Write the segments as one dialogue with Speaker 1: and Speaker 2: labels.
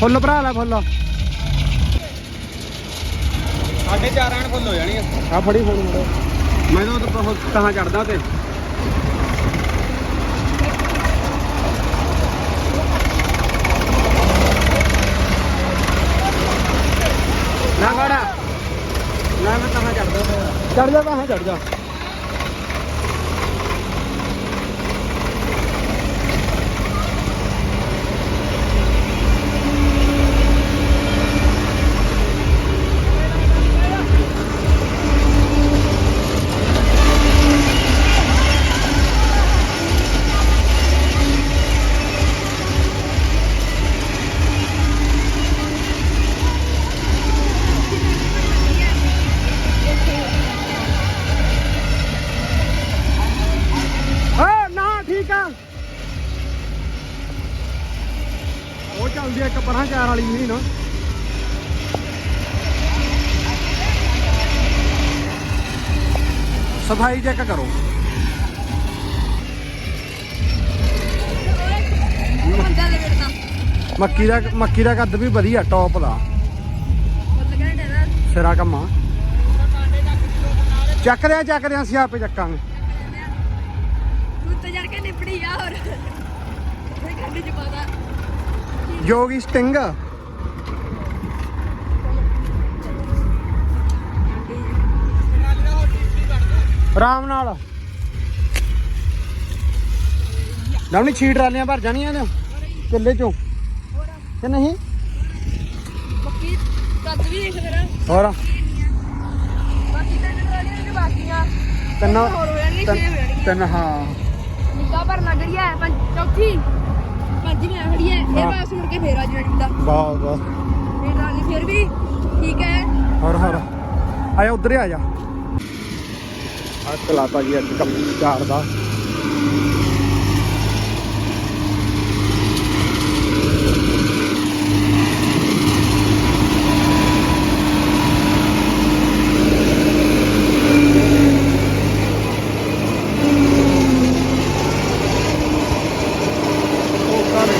Speaker 1: ਫੁੱਲ ਭਰਾ ਲੈ ਫੁੱਲ।
Speaker 2: ਸਾਡੇ ਚਾਰ ਐਨ ਫੁੱਲ ਹੋ ਜਾਣੀਆਂ
Speaker 1: ਆ। ਫੜੀ ਫੋਨ ਮੁੰਡੇ।
Speaker 2: ਮੈਂ ਤਾਂ ਉਹ ਬਹੁਤ ਕਹਾਂ ਚੜਦਾ ਤੇ ਨਾ ਗਾੜਾ ਨਾ ਮੈਂ ਕਹਾਂ ਚੜਦਾ।
Speaker 1: ਚੜ ਜਾ ਕਹਾਂ ਚੜ ਜਾ। ਸਫ਼ਾਈ ਚੈੱਕ ਕਰੋ। ਮੱਕੀ ਦਾ ਮੱਕੀ ਦਾ ਕੱਦ ਵੀ ਵਧੀਆ ਟੌਪ ਦਾ। ਸਿਰਾ ਕੰਮਾ। ਚੱਕਦੇ ਆ ਚੱਕਦੇ ਆ ਅਸੀਂ ਆਪੇ ਚੱਕਾਂਗੇ।
Speaker 3: ਤੂੰ ਤੇ ਜੜ ਕੇ ਨਿਪੜੀ ਆ ਹੋਰ।
Speaker 1: ਜੋਗੀ ਸਟਿੰਗ। ਆਰਾਮ ਨਾਲ। ਲਾਉਣੀ ਛੀ ਟਰਾਲੀਆਂ ਭਰ ਜਾਣੀਆਂ ਨੇ ਕਿੱਲੇ ਚੋਂ। ਕਿ ਨਹੀਂ?
Speaker 3: ਮੱਕੀ ਕੱਦ ਵੀ ਦੇਖ ਮੇਰਾ।
Speaker 1: ਹੋਰ?
Speaker 3: ਬਾਕੀ ਤਾਂ ਟਰਾਲੀਆਂ ਨੇ ਬਾਕੀਆਂ।
Speaker 1: ਤਿੰਨ
Speaker 3: ਹੋਰ ਹੋ ਜਾਣਗੀਆਂ, ਛੇ ਹੋ
Speaker 1: ਤਿੰਨ-। ਤਿੰਨ ਹਾਂ।
Speaker 3: ਨਿੱਕਾ ਭਰਨਾ ਜਿਹੜੀ ਹੈ ਪੰਜ ਚੌਥੀ। ਪੰਜਵੀਂ ਆ ਖੜੀ ਹੈ ਇਹ। ਬਾਸ ਮੁੜ ਕੇ ਫੇਰ ਆ ਜਣੀ ਦਾ
Speaker 1: ਵਾਹ ਵਾਹ।
Speaker 3: ਇਹ ਟਰਾਲੀ ਫਿਰ ਵੀ ਠੀਕ ਹੈ।
Speaker 1: ਹੋਰ ਹੋਰ। ਆਇਆ ਉਧਰ ਆ ਜਾ। ਆ ਚਲਾਤਾ ਜੀ ਅੱਜ ਕੰਮ ਝਾੜ ਦਾ ਉਹ ਕਰ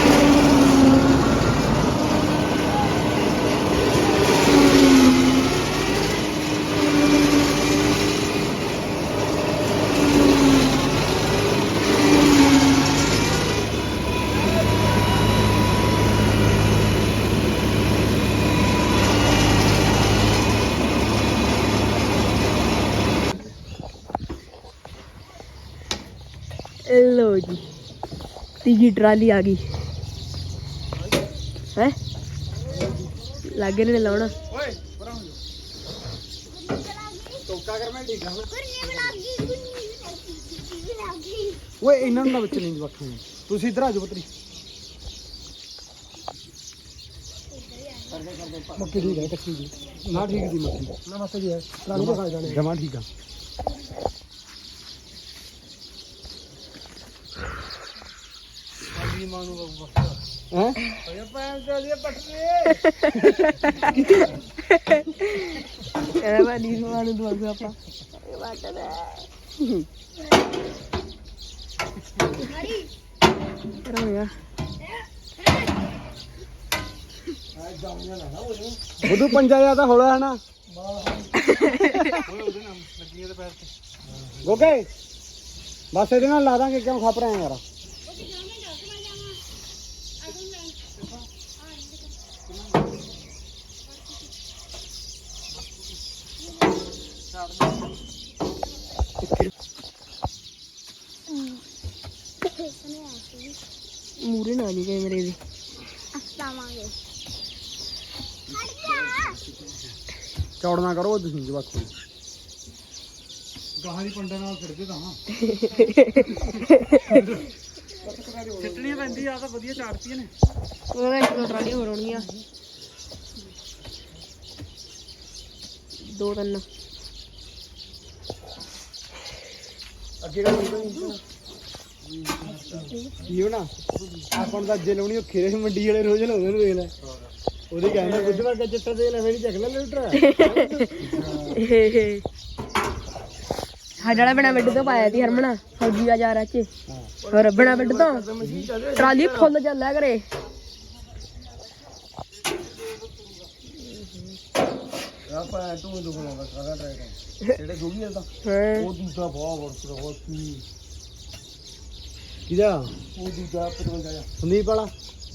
Speaker 3: ਲੋ ਜੀ। ਤੀਜੀ ਟਰਾਲੀ ਆ ਗਈ। ਹੈ? ਲੱਗੇ ਨੇ ਲਾਉਣਾ।
Speaker 1: ਓਏ ਪਰਾਂ ਹੋ ਟੋਕਾ ਕਰ ਮੈਂ ਠੀਕ ਆ ਓਏ ਇਹਨਾਂ ਨੂੰ ਨਾ ਵਿੱਚ ਨਹੀਂ ਵੱਖੇ ਤੁਸੀਂ ਇੱਧਰ ਆ ਜਾਓ ਪੁੱਤਰੀ। ਮੱਕੀ ਠੀਕ ਹੈ ਕੱਚੀ ਜੀ ਨਾ ਠੀਕ ਦੀ ਮੱਕੀ। ਨਾ ਬਸ ਜੀ। ਹੈ ਪੁਰਾਣੀ ਤਾਂ ਖਾ ਜਾਣੇ ਜਮਾ ਠੀਕ ਆ। ਹੈ?
Speaker 3: ਇਹਦਾ ਮੈਂ ਨੀਂਦ ਮਾਰੂ ਦਵਾਂਗਾ ਆਪਾਂ। ਇਹ ਵਾਟਦਾ ਰੋਇਆ।
Speaker 1: ਬੁੱਧੂ ਪੰਜਾ ਜ਼ਿਆਦਾ ਹੌਲਾ ਹੈ ਨਾ। ਗੋਗੇ ਬਸ ਇਹਦੇ ਨਾਲ ਲਾ ਦਾਂਗੇ ਕਿਉਂ ਖਪ ਰਹੇ ਯਾਰ
Speaker 3: ਮੂਰੇ ਨਾ ਜੀ ਗਏ ਮੇਰੇ ਦੇ
Speaker 1: ਚੌੜ ਨਾ ਕਰੋ ਤੁਸੀਂ ਜਵਾਕੋ ਗਾਹਾਂ ਦੀ ਪੰਡਾ ਨਾਲ ਫਿਰਦੇ ਤਾਂ ਖਿੱਚਣੀਆਂ ਪੈਂਦੀ ਆ ਤਾਂ ਵਧੀਆ ਚਾੜਤੀਆਂ ਨੇ।
Speaker 3: ਉਹਦਾ ਇੱਕ ਦੋ ਟਰਾਲੀਆਂ ਹੋਰ ਆਉਣਗੀਆਂ ਦੋ ਤਿੰਨ।
Speaker 1: ਅੱਗੇ ਨਹੀਂ ਕੀ ਹੋਣਾ? ਆਪਾਂ ਅੱਜੇ ਲਾਉਣੀ ਉਹ ਖੇਰੇ ਮੰਡੀ ਵਾਲੇ ਰੋਜ਼ ਲਾਉਂਦੇ ਨੂੰ ਵੇਖ ਲੈ। ਉਹਦੀ ਕਹਿੰਦਾ ਕੁਝ ਵਰਗਾ ਚਿੱਟਾ ਦੇ ਲੈ ਮੇਰੀ ਚੱਕ ਲੈ ਲੀਟਰ
Speaker 3: ਹੜੜਾ ਬਣਾ ਬਿੱਡ ਤੋਂ ਪਾਇਆ ਤੀ ਹਰਮਣਾ ਫੌਜੀ ਦਾ ਜਾ ਚ ਹੋਰ ਬਣਾ ਬਿੱਡ ਤੋਂ। ਟਰਾਲੀ ਫੁੱਲ ਜਾ ਲੈ
Speaker 1: ਕਰੇ। ਆਪਾਂ ਤੂੰ ਦੁਖਣਾ ਸਾਰਾ ਟਰੈਕ ਜਿਹੜੇ ਜੋਗੀ
Speaker 3: ਦਾ
Speaker 1: ਉਹ ਦੂਜਾ ਬਹੁਤ ਵਰਤ ਰਹਾ ਸੀ ਕਿਹਦਾ? ਉਹ ਦੂਜਾ 55 ਸੰਦੀਪ ਵਾਲਾ?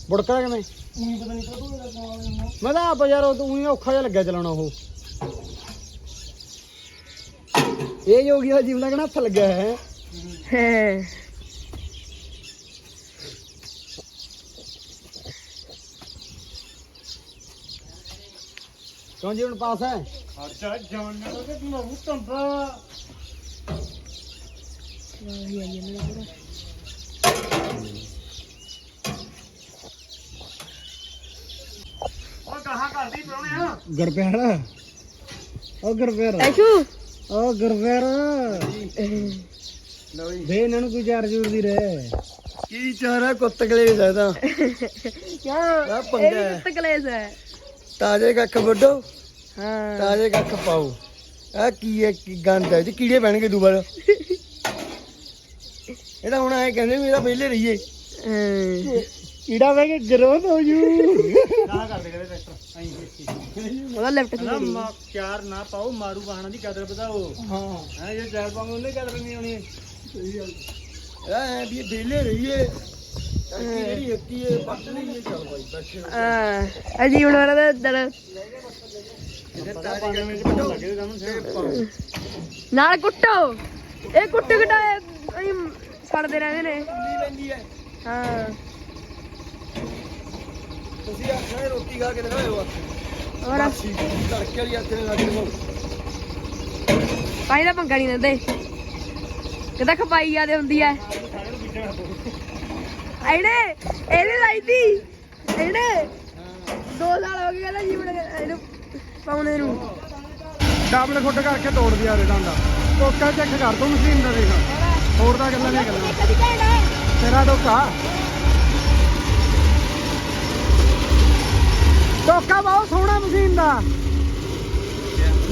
Speaker 1: ਬੁੜਕਾ ਕਿਵੇਂ? ਉਹੀ ਪਤਾ ਨਹੀਂ ਕਦੋਂ ਦਾ ਮੈਂ ਤਾਂ ਆਪ ਯਾਰ ਉਹ ਤੂੰ ਔਖਾ ਜਿਹਾ ਲੱਗਿਆ ਚਲਾਉਣਾ ਉਹ। ਇਹ ਯੋਗੀ ਦਾ ਜੀਵਨ ਲੱਗਣਾ ਹੱਥ ਲੱਗਿਆ ਹੈ। ਕਿਉਂ ਜੀਵਨ ਪਾਸ ਹੈ?
Speaker 2: ਖਰਚਾ ਜਾਣ ਨਾਲ ਤੇ ਮੈਂ ਤੰਬਾ ਉਹ ਕਹਾਂ ਕਰਦੀ ਪਰੋਣੇ ਆ।
Speaker 1: ਗਰਪਿਆਰ ਉਹ ਗਰਪਿਆਰ
Speaker 3: ਐਸ਼ੂ
Speaker 1: ਉਹ ਗਰਪਿਆਰ ਦੇ ਇਹਨਾਂ ਨੂੰ ਕੋਈ ਚਾਰ ਜੂਰ ਦੀ ਰਹਿ ਕੀ ਚਾਰਾ ਕੁੱਤ ਗਲੇ ਸਕਦਾ
Speaker 3: ਕਿਉਂ?
Speaker 1: ਆਹ ਪੰਗਾ
Speaker 3: ਇਹ
Speaker 1: ਹੈ।
Speaker 3: ਵੀ ਕਲੇਸ਼ ਹੈ।
Speaker 1: ਤਾਜੇ ਕੱਖ ਵੱਡੋ
Speaker 3: ਹਾਂ।
Speaker 1: ਤਾਜੇ ਕੱਖ ਪਾਓ। ਆ ਕੀ ਹੈ? ਕੀ ਗੰਦ ਹੈ? ਜੀ ਕੀੜੇ ਪੈਣਗੇ ਦੁਬਾਰਾ ਇਹਦਾ ਹੁਣ ਐ ਕਹਿੰਦੇ ਮੇਰਾ ਵਿਹਲੇ ਰਹੀਏ।
Speaker 3: ਹਾਂ।
Speaker 1: ਕੀੜਾ ਬਹਿ ਕੇ ਗਰੋਥ ਹੋ ਜੂ।
Speaker 2: ਕਹਾਂ ਕਰਦੇ ਕਰੇ ਟਰੈਕਟਰ ਐਂ
Speaker 3: ਉਹਦਾ ਲੈਫਟ
Speaker 2: ਨਾ
Speaker 3: ਸੀ
Speaker 2: ਮਾ ਚਾਰ ਨਾ ਪਾਓ ਮਾਰੂ ਵਾਹਣਾ ਦੀ ਕਦਰ ਵਧਾਓ।
Speaker 1: ਹਾਂ।
Speaker 2: ਹੈ ਜੇ ਚਾਰ ਪਾਉਂਗੇ ਉਹਨੇ ਕਦਰ ਨਹੀਂ ਆਉਣੀ।
Speaker 1: ਐ ਵੀ ਵਿਹਲੇ ਰਹੀਏ। ਜਿਹੜੀ ਹੱਤੀ ਹੈ ਪੱਟ ਲਈਏ ਚੱਲ ਬਾਈ ਬੈਠੇ।
Speaker 3: ਹਾਂ। ਅਜੀ ਹੁਣ ਵਾਲਾ ਦਾ
Speaker 1: ਪਾਓ
Speaker 3: ਨਾਲ ਕੁੱਟੋ। ਇਹ ਕੁੱਟ ਘਟਾਏ ਅਸੀਂ ਸੜਦੇ ਰਹਿੰਦੇ ਨੇ।
Speaker 1: ਨਹੀਂ ਲੈਂਦੀ ਹੈ
Speaker 3: ਹਾਂ।
Speaker 1: ਤੁਸੀਂ ਆਖਣਾ ਰੋਟੀ ਖਾ ਕੇ ਦਿਖਾਓ ਆ।
Speaker 3: ਹੋਰ
Speaker 1: ਬਾਸੀ ਤੜਕੇ ਵਾਲੀ ਹੱਥ ਨੇ ਲੱਗ ਰਹੀ
Speaker 3: ਪਾਣੀ ਦਾ ਪੰਗਾ ਨਹੀਂ ਦਿੰਦੇ ਕਿਦਾਂ ਖਪਾਈ ਜਾਂਦੇ ਹੁੰਦੀ ਐ? ਇਹਨੇ ਇਹਨੇ ਲਾਈ ਤੀ। ਇਹਨੇ। ਦੋ ਸਾਲ ਹੋ ਗਏ ਕਹਿੰਦਾ ਜੀਵਨ ਇਹਨੂੰ ਪਾਉਣੇ ਨੂੰ।
Speaker 1: ਡਬਲ ਖੁੱਡ ਕਰਕੇ ਤੋੜ ਦਿਆ ਰੇ ਡਾਂਡਾ। ਟੋਕਾ ਚੈੱਕ ਕਰ ਤੂੰ ਮਸ਼ੀਨ ਦਾ ਦੇਖ। ਹੋਰ ਤਾਂ ਗੱਲਾਂ ਨਹੀਂ ਗੱਲਾਂ। ਤੇਰਾ ਟੋਕਾ ਟੋਕਾ ਬਹੁਤ ਸੋਹਣਾ ਮਸ਼ੀਨ ਦਾ।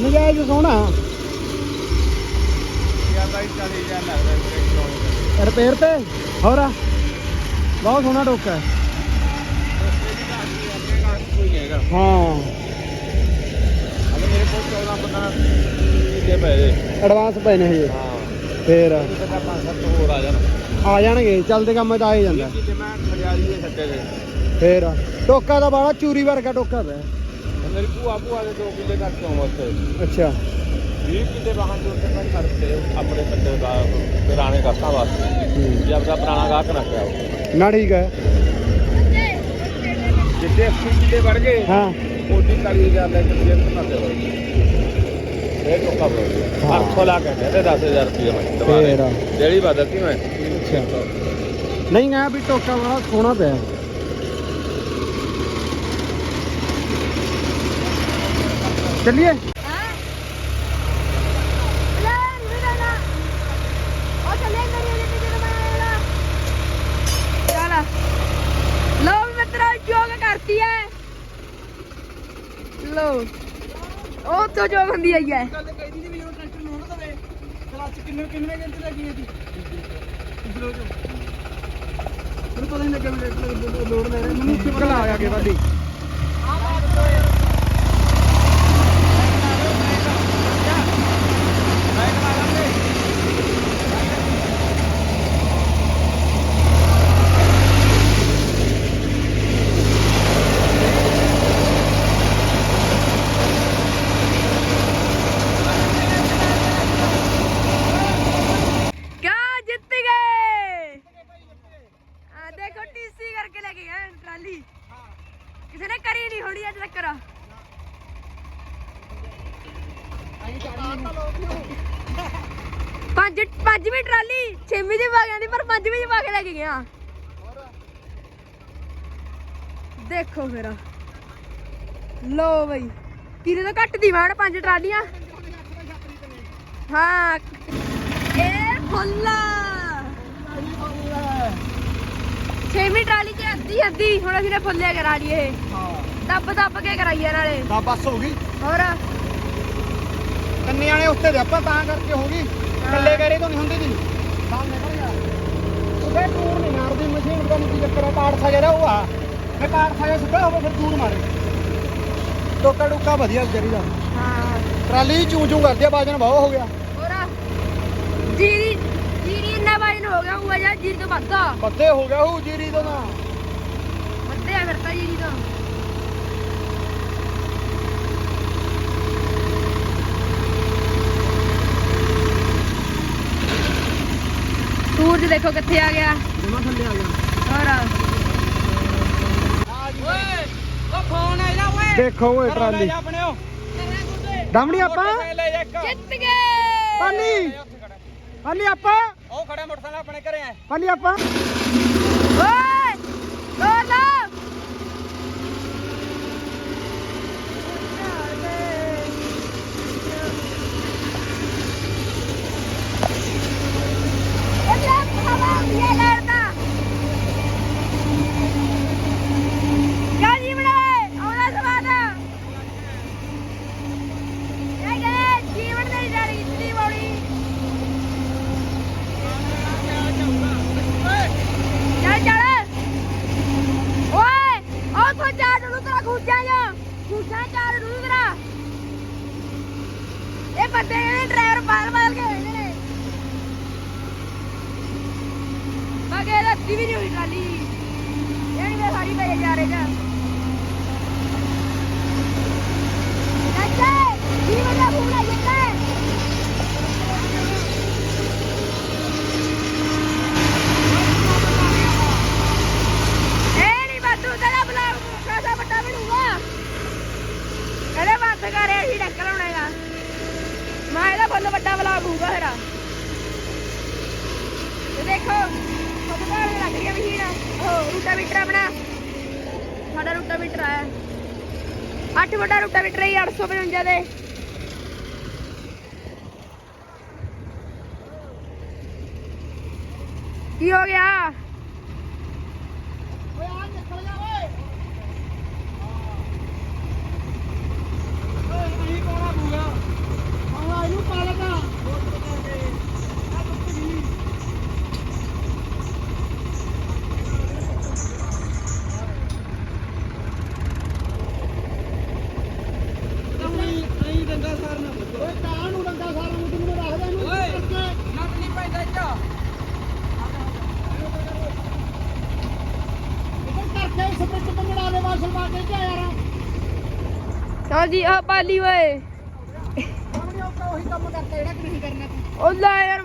Speaker 1: ਨਜਾਇਜ਼ ਸੋਹਣਾ। ਰਿਪੇਅਰ ਤੇ? ਹੋਰ ਬਹੁਤ ਸੋਹਣਾ ਟੋਕਾ ਹੈ। ਹਾਂ।
Speaker 2: ਮੇਰੇ ਕੋਲ 14 15 ਦੇ ਪਏ ਦੇ
Speaker 1: ਐਡਵਾਂਸ ਪਏ ਨੇ ਹਜੇ।
Speaker 2: ਹਾਂ
Speaker 1: ਫੇਰ
Speaker 2: ਤੇ ਤਾਂ ਪੰਜ ਸੱਤ ਹੋਰ ਆ। ਜਾਣ
Speaker 1: ਆ ਜਾਣਗੇ ਚੱਲਦੇ ਕੰਮ ਤਾਂ ਆ ਹੀ ਜਾਂਦਾ।
Speaker 2: ਕਿਤੇ ਮੈਂ ਖੜਿਆਲੀ ਦੇ ਛੱਡੇ ਦੇ
Speaker 1: ਫੇਰ ਟੋਕਾ ਦਾ ਬਾਲਾ ਚੂਰੀ ਵਰਗਾ ਟੋਕਾ ਪਿਆ।
Speaker 2: ਮੇਰੀ ਭੂਆ ਭੂਆ ਦੇ 2 ਕਿੱਲੇ ਘੱਟ ਤੋਂ ਵਾਸਤੇ।
Speaker 1: ਅੱਛਾ।
Speaker 2: 20 ਕਿੱਲੇ ਬਾਹਾਂ ਜੋੜ ਕੇ ਮੈਂ ਖਰਚੇ ਆਪਣੇ ਛੱਡੇ ਦਾ ਪੁਰਾਣੇ ਗਾਹਕਾਂ ਵਾਸਤੇ। ਜੇ ਆਪਦਾ ਪੁਰਾਣਾ ਗਾਹਕ ਨਾ ਕਰਾਓ
Speaker 1: ਨਾ ਠੀਕ ਹੈ।
Speaker 2: ਜਿੱਦੇ 80 ਕਿੱਲੇ ਵੜ ਗਏ
Speaker 1: ਹਾਂ।
Speaker 2: ਉਹਦੀ 40000 ਲੈ ਕੇ ਜੇਬ ਤੋਂ ਨਾ ਦੇ ਇਹ ਟੋਕਾ ਬੋਲ
Speaker 1: ਹਾਂ।
Speaker 2: 800 ਲਾ ਕੇ ਦੇ 10000 ਰੁਪਏ ਮੈਂ। ਦੁਬਾਰੇ ਜਿਹੜੀ ਬਦਲਤੀ ਮੈਂ।
Speaker 1: ਅੱਛਾ। ਨਹੀਂ ਗਾ ਵੀ ਟੋਕਾ ਬੜਾ ਸੋਹਣਾ ਪਿਆ। ਚੱਲੀਏ?
Speaker 3: ਹਾਂ? ਲੈ ਵੀਰਾ ਨਾ। ਉਹ ਤੇ ਜੋਗ ਹੁੰਦੀ ਆਈ ਐ।
Speaker 1: ਗੱਲ ਕਹਿਦੀ ਨਹੀਂ ਵੀ ਜਦੋਂ ਟਰੈਕਟਰ ਨੂੰ ਨਾ ਦਵੇ। ਕਲੱਚ ਕਿੰਨੇ ਕਿੰਨੇ ਘੰਟੇ ਲੱਗੀ ਪਿਛਲੋ ਚ ਮੈਨੂੰ ਪਤਾ ਨਹੀਂ ਲੱਗਿਆ ਵੀ ਟਰੈਕਟਰ ਲੋਡ ਲੈ ਰਿਹਾ ਮੈਨੂੰ ਚੁੱਕਲ ਆ ਗਿਆ
Speaker 3: ਕਿਆ ਜਿੱਤ ਗਏ ਆ ਦੇਖੋ ਟੀਸੀ ਕਰਕੇ ਲੈ ਕੇ ਗਏ ਟਰਾਲੀ ਕਿਸੇ ਨੇ ਕਰੀ ਨਹੀਂ ਹੋਣੀ ਅੱਜ ਤੱਕ। ਪੰਜ ਪੰਜਵੀਂ ਟਰਾਲੀ ਛੇਵੀਂ ਦੀ ਪਾ ਜਾਂਦੀ ਪਰ ਪੰਜਵੀਂ ਚ ਪਾ ਕੇ ਲੈ ਕੇ ਗਿਆ। ਦੇਖੋ ਫਿਰ। ਲੋ ਬਈ ਕਿਰੇ ਤੋਂ ਘੱਟ ਦੀ ਮੈਂ ਪੰਜ ਟਰਾਲੀਆਂ। ਹਾਂ। ਇਹ ਫੁੱਲਾ ਛੇਵੀਂ ਟਰਾਲੀ ਚ ਅੱਧੀ ਅੱਧੀ ਹੁਣ ਅਸੀਂ ਨੇ ਫੁੱਲੇ ਕਰਾ ਲਈ ਇਹ।
Speaker 1: ਹਾਂ।
Speaker 3: ਦੱਬ ਦੱਬ ਕੇ ਕਰਾਈਏ ਨਾਲੇ।
Speaker 1: ਤਾਂ ਬਸ ਹੋ ਗਈ।
Speaker 3: ਹੋਰ?
Speaker 1: ਕੰਨੇ ਵਾਲੇ ਉੱਤੇ ਦੇ ਆਪਾਂ ਤਾਂ ਕਰਕੇ ਹੋ ਗਈ। ਕੱਲੇ ਕਰੇ ਤੋਂ ਨਹੀਂ ਹੁੰਦੀ ਦੀ ਤਾਂ ਨਿਕਲ ਗਿਆ। ਉਹਦੇ ਟੂਰ ਨਹੀਂ ਮਾਰਦੀ ਮਸ਼ੀਨ ਦਾ ਨਹੀਂ ਚੱਕਰ ਆ ਪਾੜ ਜਿਹੜਾ ਉਹ ਆ। ਮੈਂ ਪਾੜ ਸਾਜਾ ਸਿੱਧਾ ਹੋਵੇ ਫਿਰ ਦੂਰ ਮਾਰੇ। ਟੋਕਾ ਟੋਕਾ ਵਧੀਆ ਜਰੀ ਦਾ।
Speaker 3: ਹਾਂ।
Speaker 1: ਟਰਾਲੀ ਚੂੰ ਚੂੰ ਕਰਦੀ ਆ ਬਾਜਨ ਬਹੁਤ ਹੋ ਗਿਆ।
Speaker 3: ਹੋਰਾ? ਜੀਰੀ ਇੰਨਾ ਵਜਨ ਹੋ ਗਿਆ ਉਹ ਜਾਂ ਜੀਰੀ ਤੋਂ ਵੱਧਾ
Speaker 1: ਪੱਤੇ ਹੋ ਗਿਆ ਹੂ ਜੀਰੀ ਤੋਂ ਨਾ।
Speaker 3: ਵੱਧਿਆ ਫਿਰ ਤਾਂ ਜੀਰੀ ਤੋਂ। ਸੂਰਜ ਦੇਖੋ ਕਿੱਥੇ ਆ ਗਿਆ।
Speaker 1: ਜਮਾ ਥੱਲੇ ਆ ਗਿਆ।
Speaker 3: ਹੋਰ
Speaker 2: ਓਏ ਉਹ ਫੋਨ ਆਇਆ ਓਏ।
Speaker 1: ਦੇਖੋ ਓਏ ਟਰਾਲੀ।
Speaker 2: ਆਪਣੇ ਉਹ।
Speaker 1: ਦਮੜੀ ਆਪਾਂ?
Speaker 3: ਜਿੱਤ ਗਏ।
Speaker 1: ਪਾਲੀ ਪਾਲੀ ਆਪਾਂ?
Speaker 2: ਖੜਾ ਮੋਟਰਸਾਈਕਲ ਆਪਣੇ ਘਰੇ ਆ।
Speaker 1: ਪਾਲੀ ਆਪਾਂ।
Speaker 3: ਓਏ ਤੋੜ ਲਾ ਕਿਆ ਜੀ ਬਣਾਏ ਆਉਣਾ ਸਵਾਦ ਇਹ ਗਏ ਜੀਵਨ ਦੇ ਜਾਰੀ ਇਤਨੀ ਬੌੜੀ ਚੱਲ ਚੱਲ ਓਏ ਉਹ ਤੋਂ ਚਾਰ ਨੂੰ ਤੇਰਾ ਖੂਜਾ ਜਾ ਖੂਜਾ ਚਾਰ ਨੂੰ ਇਹ ਬੰਦੇ ਨੇ ਡਰਾਈਵਰ ਬਾਲ ਬਾਲ ਕੇ ਹੋਏ ਨੇ। ਮਗੇ ਰੱਤੀ ਵੀ ਨਹੀਂ ਹੋਈ ਟਰਾਲੀ। ਯਾਨੀ ਕਿ ਸਾਰੀ ਪਈ ਜਾ ਰਹੇ ਜਾ ਨੱਚੇ ਜੀਵਨ ਦਾ ਪੂਰਾ ਜਿੱਤੇ ਇਹ ਨਹੀਂ ਬਾਤੂ ਤੇਰਾ ਬਲਾਗ ਕਾਸਾ ਵੱਡਾ ਬਣੂਗਾ ਇਹਦੇ ਬੰਦ ਕਰੇ ਅਸੀਂ ਡੱਕਰ ਹੋਣੇਗਾ ਮੈਂ ਇਹਦਾ ਫੁੱਲ ਵੱਡਾ ਬਲਾਗ ਹੋਊਗਾ ਤੇਰਾ ਤੇ ਦੇਖੋ ਸਭਦਾਰ ਦੇ ਲੱਗ ਰਹੀ ਹੈ ਮਸ਼ੀਨ ਉਹ ਰੂਟਾ ਮੀਟਰ ਆਪਣਾ ਸਾਡਾ ਰੂਟਾ ਮੀਟਰ ਆਇਆ 8 ਵੱਡਾ ਰੂਟਾ ਮੀਟਰ ਹੈ 855 ਦੇ ਕੀ ਹੋ ਗਿਆ
Speaker 1: ਓਏ ਆ ਨਿਕਲ ਜਾ ਓਏ ਓਏ ਨਹੀਂ ਪਾਉਣਾ ਪੂਗਾ ਆਹ ਇਹਨੂੰ ਪਾ ਲਗਾ ਓਏ ਕਾਂ ਨੂੰ ਡੰਗਾ ਸਾਰਾ ਨੂੰ ਤੈਨੂੰ ਰੱਖਦਾ ਇਹਨੂੰ
Speaker 2: ਓਏ।
Speaker 1: ਕਰਕੇ
Speaker 2: ਨੱਟ ਨਹੀਂ ਪੈਂਦਾ ਇੱਥੇ
Speaker 1: ਇੱਧਰ ਕਰਕੇ ਸਪਿੱਟ ਪੰਗੜਾ ਦੇ ਵਾਸਲ ਪਾ ਕੇ ਕਿਆ ਯਾਰ
Speaker 3: ਚਲ ਜੀ ਆ ਪਾਲੀ ਓਏ।
Speaker 1: ਉਹ ਉਹੀ ਕੰਮ ਕਰਤਾ ਜਿਹੜਾ ਕਿ ਨਹੀਂ ਕਰਨਾ
Speaker 3: ਉਹ ਲੈ ਯਾਰ